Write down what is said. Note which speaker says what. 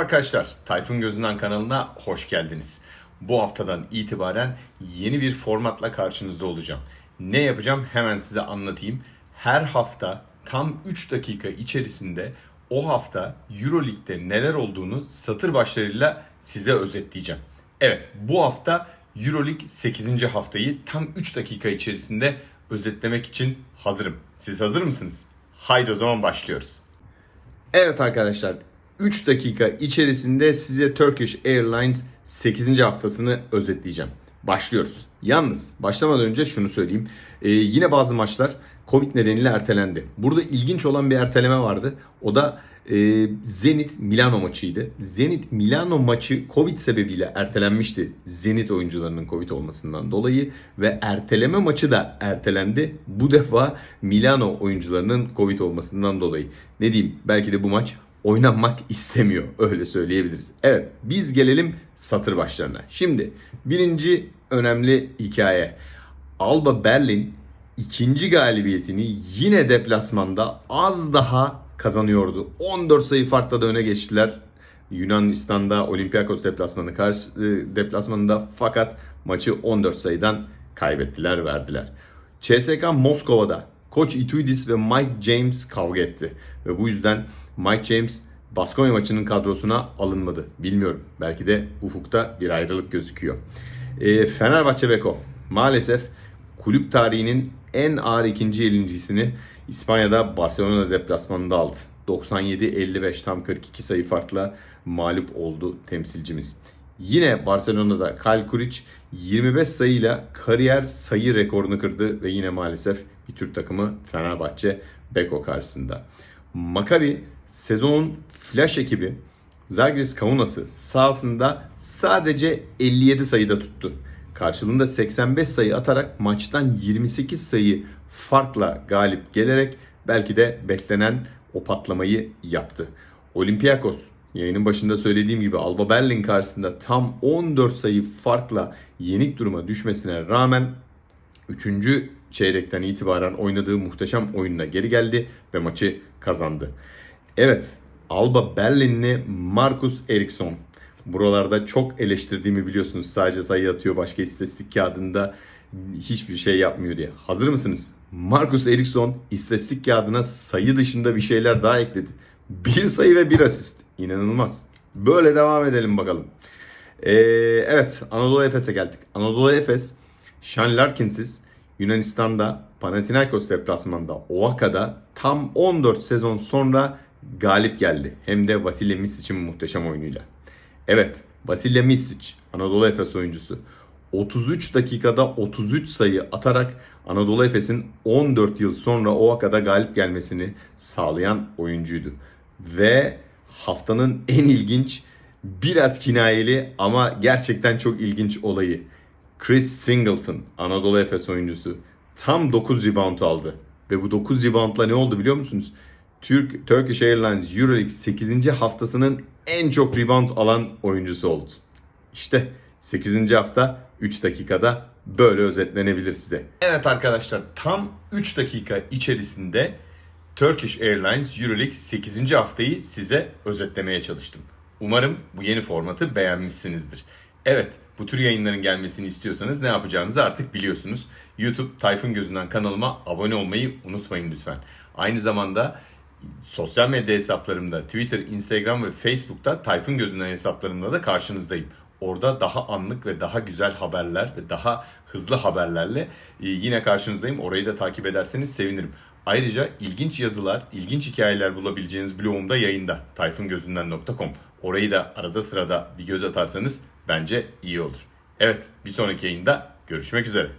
Speaker 1: arkadaşlar, Tayfun Gözünden kanalına hoş geldiniz. Bu haftadan itibaren yeni bir formatla karşınızda olacağım. Ne yapacağım hemen size anlatayım. Her hafta tam 3 dakika içerisinde o hafta Euroleague'de neler olduğunu satır başlarıyla size özetleyeceğim. Evet, bu hafta Euroleague 8. haftayı tam 3 dakika içerisinde özetlemek için hazırım. Siz hazır mısınız? Haydi o zaman başlıyoruz. Evet arkadaşlar 3 dakika içerisinde size Turkish Airlines 8. haftasını özetleyeceğim. Başlıyoruz. Yalnız başlamadan önce şunu söyleyeyim. Ee, yine bazı maçlar Covid nedeniyle ertelendi. Burada ilginç olan bir erteleme vardı. O da e, Zenit Milano maçıydı. Zenit Milano maçı Covid sebebiyle ertelenmişti. Zenit oyuncularının Covid olmasından dolayı ve erteleme maçı da ertelendi. Bu defa Milano oyuncularının Covid olmasından dolayı. Ne diyeyim? Belki de bu maç oynanmak istemiyor. Öyle söyleyebiliriz. Evet biz gelelim satır başlarına. Şimdi birinci önemli hikaye. Alba Berlin ikinci galibiyetini yine deplasmanda az daha kazanıyordu. 14 sayı farkla da öne geçtiler. Yunanistan'da Olympiakos deplasmanı karşı e, deplasmanında fakat maçı 14 sayıdan kaybettiler, verdiler. CSK Moskova'da Koç Ituidis ve Mike James kavga etti. Ve bu yüzden Mike James Baskonya maçının kadrosuna alınmadı. Bilmiyorum. Belki de ufukta bir ayrılık gözüküyor. E, Fenerbahçe Beko maalesef kulüp tarihinin en ağır ikinci yenilgisini İspanya'da Barcelona deplasmanında aldı. 97-55 tam 42 sayı farkla mağlup oldu temsilcimiz. Yine Barcelona'da Kyle Kuric 25 sayıyla kariyer sayı rekorunu kırdı ve yine maalesef bir Türk takımı Fenerbahçe Beko karşısında. Maccabi sezonun flash ekibi Zagris Kaunas'ı sahasında sadece 57 sayıda tuttu. Karşılığında 85 sayı atarak maçtan 28 sayı farkla galip gelerek belki de beklenen o patlamayı yaptı. Olympiakos yayının başında söylediğim gibi Alba Berlin karşısında tam 14 sayı farkla yenik duruma düşmesine rağmen 3. çeyrekten itibaren oynadığı muhteşem oyunla geri geldi ve maçı kazandı. Evet, Alba Berlinli Marcus Eriksson. Buralarda çok eleştirdiğimi biliyorsunuz. Sadece sayı atıyor başka istatistik kağıdında hiçbir şey yapmıyor diye. Hazır mısınız? Marcus Eriksson istatistik kağıdına sayı dışında bir şeyler daha ekledi. Bir sayı ve bir asist. İnanılmaz. Böyle devam edelim bakalım. Ee, evet Anadolu Efes'e geldik. Anadolu Efes Sean Larkin'siz Yunanistan'da Panathinaikos deplasmanında Oaxaca'da tam 14 sezon sonra galip geldi. Hem de Vasilya Misic'in muhteşem oyunuyla. Evet Vasilya Misic Anadolu Efes oyuncusu 33 dakikada 33 sayı atarak Anadolu Efes'in 14 yıl sonra Oaxaca'da galip gelmesini sağlayan oyuncuydu. Ve haftanın en ilginç biraz kinayeli ama gerçekten çok ilginç olayı. Chris Singleton Anadolu Efes oyuncusu tam 9 rebound aldı. Ve bu 9 reboundla ne oldu biliyor musunuz? Türk Turkish Airlines EuroLeague 8. haftasının en çok rebound alan oyuncusu oldu. İşte 8. hafta 3 dakikada böyle özetlenebilir size. Evet arkadaşlar tam 3 dakika içerisinde Turkish Airlines EuroLeague 8. haftayı size özetlemeye çalıştım. Umarım bu yeni formatı beğenmişsinizdir. Evet, bu tür yayınların gelmesini istiyorsanız ne yapacağınızı artık biliyorsunuz. YouTube Tayfun Gözünden kanalıma abone olmayı unutmayın lütfen. Aynı zamanda sosyal medya hesaplarımda Twitter, Instagram ve Facebook'ta Tayfun Gözünden hesaplarımda da karşınızdayım. Orada daha anlık ve daha güzel haberler ve daha hızlı haberlerle e, yine karşınızdayım. Orayı da takip ederseniz sevinirim. Ayrıca ilginç yazılar, ilginç hikayeler bulabileceğiniz blogumda yayında tayfungözünden.com. Orayı da arada sırada bir göz atarsanız bence iyi olur. Evet, bir sonraki yayında görüşmek üzere.